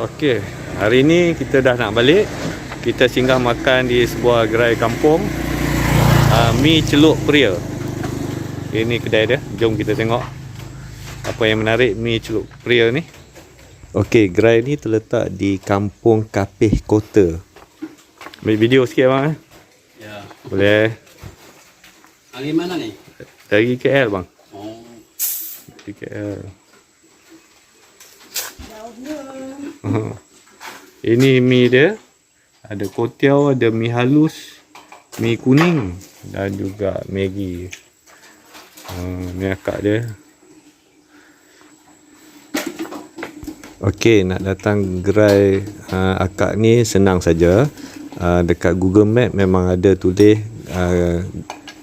Okey, hari ni kita dah nak balik. Kita singgah makan di sebuah gerai kampung. Uh, mi celup pria. Ini kedai dia. Jom kita tengok apa yang menarik mi celup pria ni. Okey, gerai ni terletak di Kampung Kapih Kota. Ambil video sikit bang eh. Ya. Boleh. Hari mana ni? Dari KL bang. Oh. Dari KL. Ini mi dia. Ada kotiau, ada mi halus, mi kuning dan juga Maggi. Uh, ni akak dia. Okey, nak datang gerai uh, akak ni senang saja. Uh, dekat Google Map memang ada tulis uh,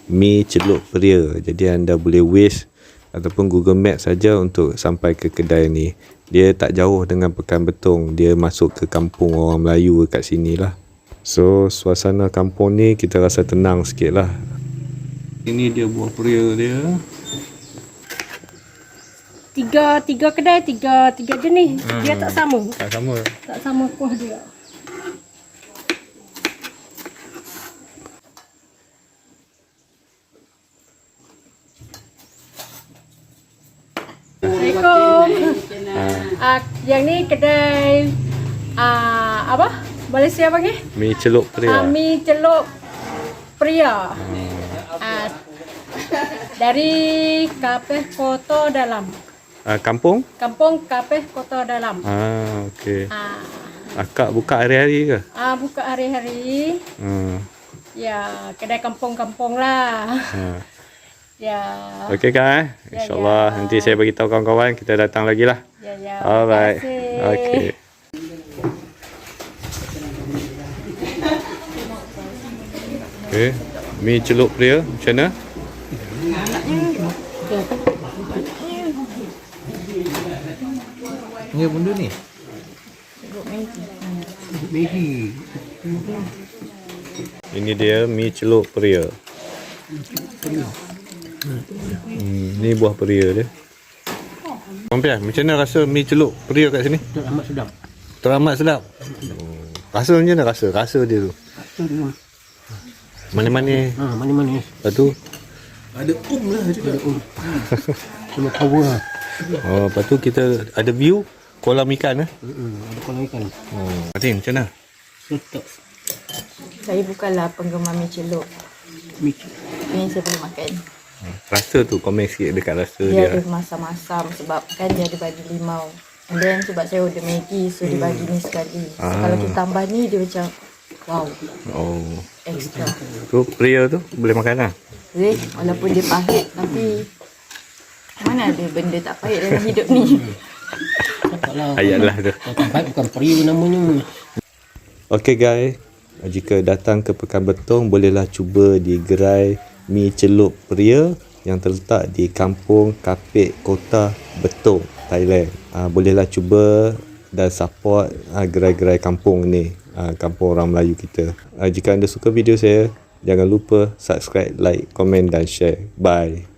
mi celup peria. Jadi anda boleh waste ataupun Google Map saja untuk sampai ke kedai ni. Dia tak jauh dengan Pekan Betong. Dia masuk ke kampung orang Melayu kat sini lah. So, suasana kampung ni kita rasa tenang sikit lah. Ini dia buah peria dia. Tiga tiga kedai, tiga tiga jenis. Hmm. Dia tak sama. Tak sama. Tak sama kuah dia. Assalamualaikum. Ah, yang ni kedai ah apa? Malaysia panggil? Mi celup peria. Ah, mi celup pria. Ah, dari Kapeh Kota Dalam. Uh, kampung? Kampung Kapeh Kota Dalam. Ah, okey. Ah, Akak buka hari-hari ke? ah buka hari-hari. Hmm. Ya, kedai kampung-kampung lah. Ha. Ya. Okey kan eh? Ya, InsyaAllah ya. nanti saya bagi tahu kawan-kawan kita datang lagi lah. Ya, ya. Alright. Terima kasih. Okey. Okey. Mi celup dia macam mana? Ni apa benda ni? Maggi. Ini dia mi celup peria. Hmm, ni buah peria dia. Kompian, macam mana rasa mi celup peria kat sini? Tak amat sedap. Teramat sedap. Oh. Rasa macam mana rasa? Rasa dia tu. Mana-mana. Ha, mana-mana. Lepas tu, Ada um lah juga. Ada um. Cuma power lah. oh, lepas tu kita ada view kolam ikan eh. Hmm, ada kolam ikan. Oh. Martin, macam mana? Sedap. Saya bukanlah penggemar mi celup. Micin. Ini saya boleh makan. Rasa tu komen sikit dekat rasa Dia dia. ada masam-masam sebab kan dia ada bagi limau. And then sebab saya order Maggi so dia bagi ni sekali. So, Ah. kalau kita tambah ni dia macam wow, Oh. extra. Tu peria tu boleh makan lah. Jadi walaupun dia pahit tapi mana ada benda tak pahit dalam hidup ni. Ayat lah tu. Bukan baik, bukan pria namanya. Okay guys, jika datang ke Pekan Betong bolehlah cuba di gerai mi celup pria yang terletak di kampung Kapit Kota Betong, Thailand. Uh, bolehlah cuba dan support uh, gerai-gerai kampung ni, uh, kampung orang Melayu kita. Uh, jika anda suka video saya, jangan lupa subscribe, like, komen dan share. Bye.